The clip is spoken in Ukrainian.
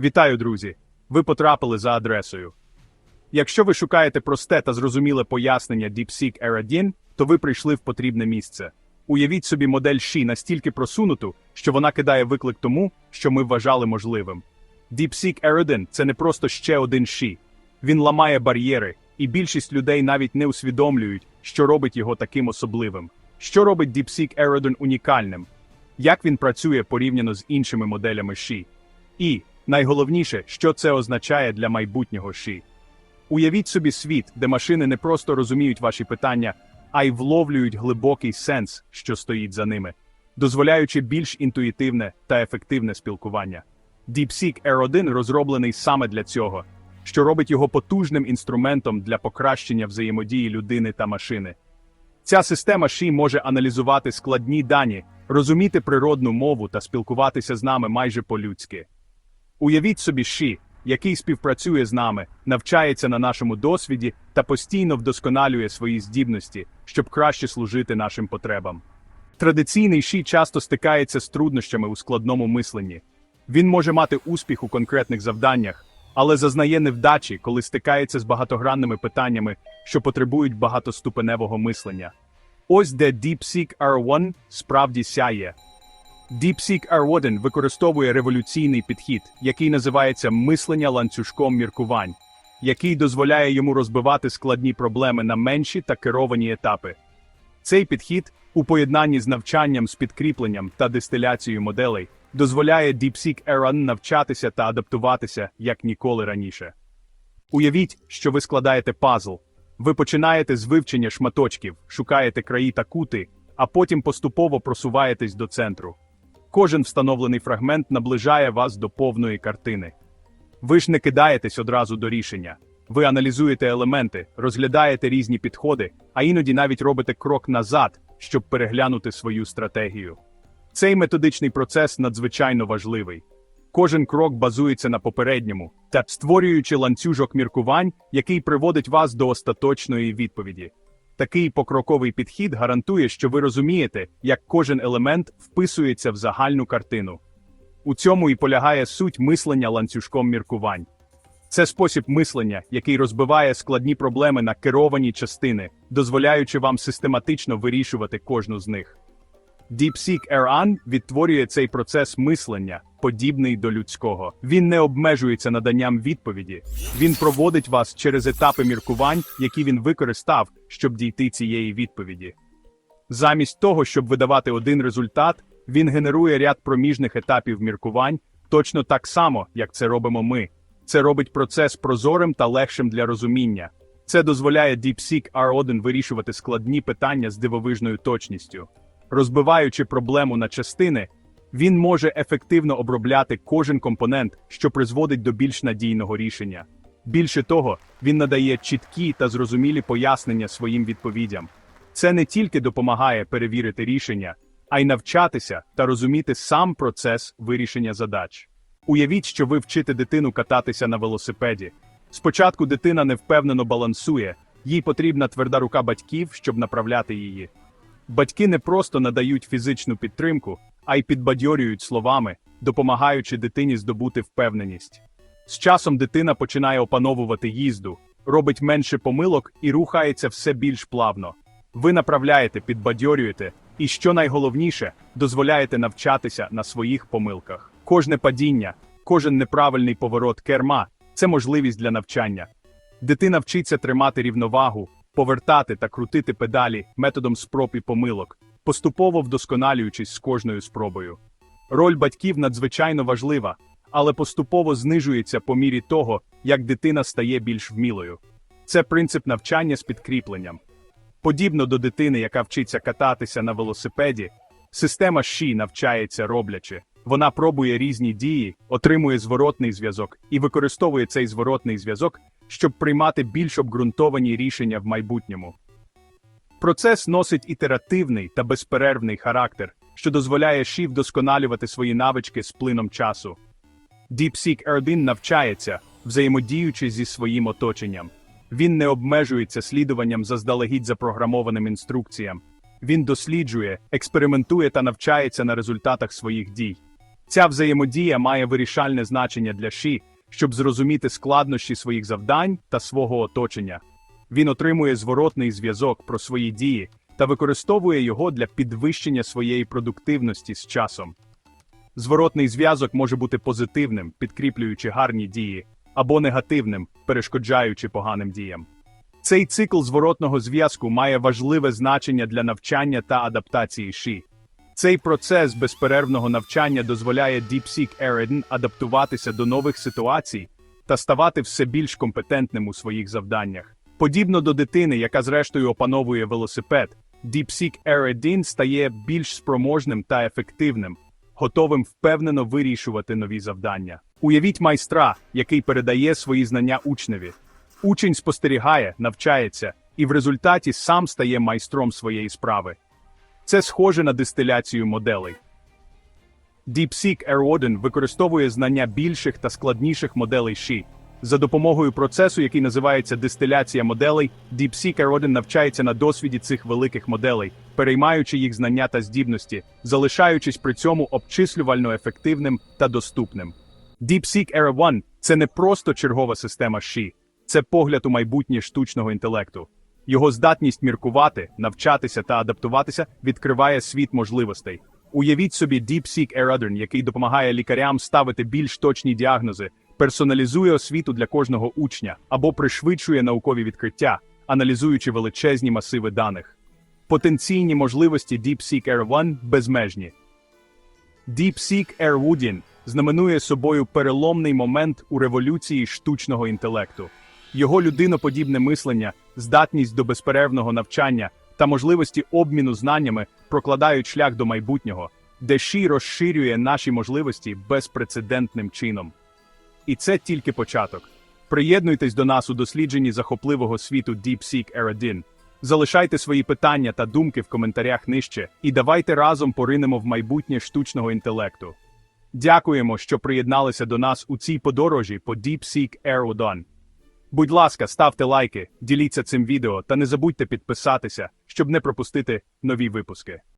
Вітаю, друзі! Ви потрапили за адресою. Якщо ви шукаєте просте та зрозуміле пояснення DeepSeek R1, то ви прийшли в потрібне місце. Уявіть собі модель Ші настільки просунуту, що вона кидає виклик тому, що ми вважали можливим. DeepSeek R1 – це не просто ще один Ші. Він ламає бар'єри, і більшість людей навіть не усвідомлюють, що робить його таким особливим. Що робить DeepSeek R1 унікальним? Як він працює порівняно з іншими моделями Ші? І, найголовніше, що це означає для майбутнього Ші. Уявіть собі світ, де машини не просто розуміють ваші питання, а й вловлюють глибокий сенс, що стоїть за ними, дозволяючи більш інтуїтивне та ефективне спілкування. DeepSeek R1 розроблений саме для цього, що робить його потужним інструментом для покращення взаємодії людини та машини. Ця система ШІ може аналізувати складні дані, розуміти природну мову та спілкуватися з нами майже по-людськи. Уявіть собі ШІ, який співпрацює з нами, навчається на нашому досвіді та постійно вдосконалює свої здібності, щоб краще служити нашим потребам. Традиційний ШІ часто стикається з труднощами у складному мисленні. Він може мати успіх у конкретних завданнях, але зазнає невдачі, коли стикається з багатогранними питаннями, що потребують багатоступеневого мислення. Ось де DeepSeek R1 справді сяє. DeepSeek R1 використовує революційний підхід, який називається мислення ланцюжком міркувань, який дозволяє йому розбивати складні проблеми на менші та керовані етапи. Цей підхід, у поєднанні з навчанням з підкріпленням та дистиляцією моделей, дозволяє DeepSeek R1 навчатися та адаптуватися як ніколи раніше. Уявіть, що ви складаєте пазл. Ви починаєте з вивчення шматочків, шукаєте краї та кути, а потім поступово просуваєтесь до центру. Кожен встановлений фрагмент наближає вас до повної картини. Ви ж не кидаєтесь одразу до рішення. Ви аналізуєте елементи, розглядаєте різні підходи, а іноді навіть робите крок назад, щоб переглянути свою стратегію. Цей методичний процес надзвичайно важливий. Кожен крок базується на попередньому, та створюючи ланцюжок міркувань, який приводить вас до остаточної відповіді. Такий покроковий підхід гарантує, що ви розумієте, як кожен елемент вписується в загальну картину. У цьому і полягає суть мислення ланцюжком міркувань. Це спосіб мислення, який розбиває складні проблеми на керовані частини, дозволяючи вам систематично вирішувати кожну з них. DeepSeek R1 відтворює цей процес мислення, подібний до людського. Він не обмежується наданням відповіді, він проводить вас через етапи міркувань, які він використав, щоб дійти цієї відповіді. Замість того, щоб видавати один результат, він генерує ряд проміжних етапів міркувань, точно так само, як це робимо ми. Це робить процес прозорим та легшим для розуміння. Це дозволяє DeepSeek R1 вирішувати складні питання з дивовижною точністю. Розбиваючи проблему на частини, він може ефективно обробляти кожен компонент, що призводить до більш надійного рішення. Більше того, він надає чіткі та зрозумілі пояснення своїм відповідям. Це не тільки допомагає перевірити рішення, а й навчатися та розуміти сам процес вирішення задач. Уявіть, що ви вчите дитину кататися на велосипеді. Спочатку дитина невпевнено балансує, їй потрібна тверда рука батьків, щоб направляти її. Батьки не просто надають фізичну підтримку, а й підбадьорюють словами, допомагаючи дитині здобути впевненість. З часом дитина починає опановувати їзду, робить менше помилок і рухається все більш плавно. Ви направляєте, підбадьорюєте, і, що найголовніше, дозволяєте навчатися на своїх помилках. Кожне падіння, кожен неправильний поворот керма це можливість для навчання. Дитина вчиться тримати рівновагу, повертати та крутити педалі методом спроб і помилок, поступово вдосконалюючись з кожною спробою. Роль батьків надзвичайно важлива, але поступово знижується по мірі того, як дитина стає більш вмілою. Це принцип навчання з підкріпленням. Подібно до дитини, яка вчиться кататися на велосипеді, система ШІ навчається роблячи. Вона пробує різні дії, отримує зворотний зв'язок і використовує цей зворотний зв'язок, щоб приймати більш обґрунтовані рішення в майбутньому. Процес носить ітеративний та безперервний характер, що дозволяє ШІ вдосконалювати свої навички з плином часу. DeepSeek R1 навчається, взаємодіючи зі своїм оточенням. Він не обмежується слідуванням заздалегідь запрограмованим інструкціям. Він досліджує, експериментує та навчається на результатах своїх дій. Ця взаємодія має вирішальне значення для Ші, щоб зрозуміти складнощі своїх завдань та свого оточення. Він отримує зворотний зв'язок про свої дії та використовує його для підвищення своєї продуктивності з часом. Зворотний зв'язок може бути позитивним, підкріплюючи гарні дії, або негативним, перешкоджаючи поганим діям. Цей цикл зворотного зв'язку має важливе значення для навчання та адаптації Ші. Цей процес безперервного навчання дозволяє DeepSeek Eridan адаптуватися до нових ситуацій та ставати все більш компетентним у своїх завданнях. Подібно до дитини, яка зрештою опановує велосипед, DeepSeek Eridan стає більш спроможним та ефективним, готовим впевнено вирішувати нові завдання. Уявіть майстра, який передає свої знання учневі. Учень спостерігає, навчається і в результаті сам стає майстром своєї справи. Це схоже на дистиляцію моделей. DeepSeek Air1 використовує знання більших та складніших моделей Ші. За допомогою процесу, який називається дистиляція моделей, DeepSeek Air1 навчається на досвіді цих великих моделей, переймаючи їх знання та здібності, залишаючись при цьому обчислювально ефективним та доступним. DeepSeek Era 1 – це не просто чергова система Ші, це погляд у майбутнє штучного інтелекту. Його здатність міркувати, навчатися та адаптуватися відкриває світ можливостей. Уявіть собі DeepSeek 1, який допомагає лікарям ставити більш точні діагнози, персоналізує освіту для кожного учня або пришвидшує наукові відкриття, аналізуючи величезні масиви даних. Потенційні можливості DeepSeek Air 1 безмежні. DeepSeek Air 1 знаменує собою переломний момент у революції штучного інтелекту. Його людиноподібне мислення, здатність до безперервного навчання та можливості обміну знаннями прокладають шлях до майбутнього, де Ші розширює наші можливості безпрецедентним чином. І це тільки початок. Приєднуйтесь до нас у дослідженні захопливого світу DeepSeek Era 1. Залишайте свої питання та думки в коментарях нижче, і давайте разом поринемо в майбутнє штучного інтелекту. Дякуємо, що приєдналися до нас у цій подорожі по DeepSeek 1. Будь ласка, ставте лайки, діліться цим відео та не забудьте підписатися, щоб не пропустити нові випуски.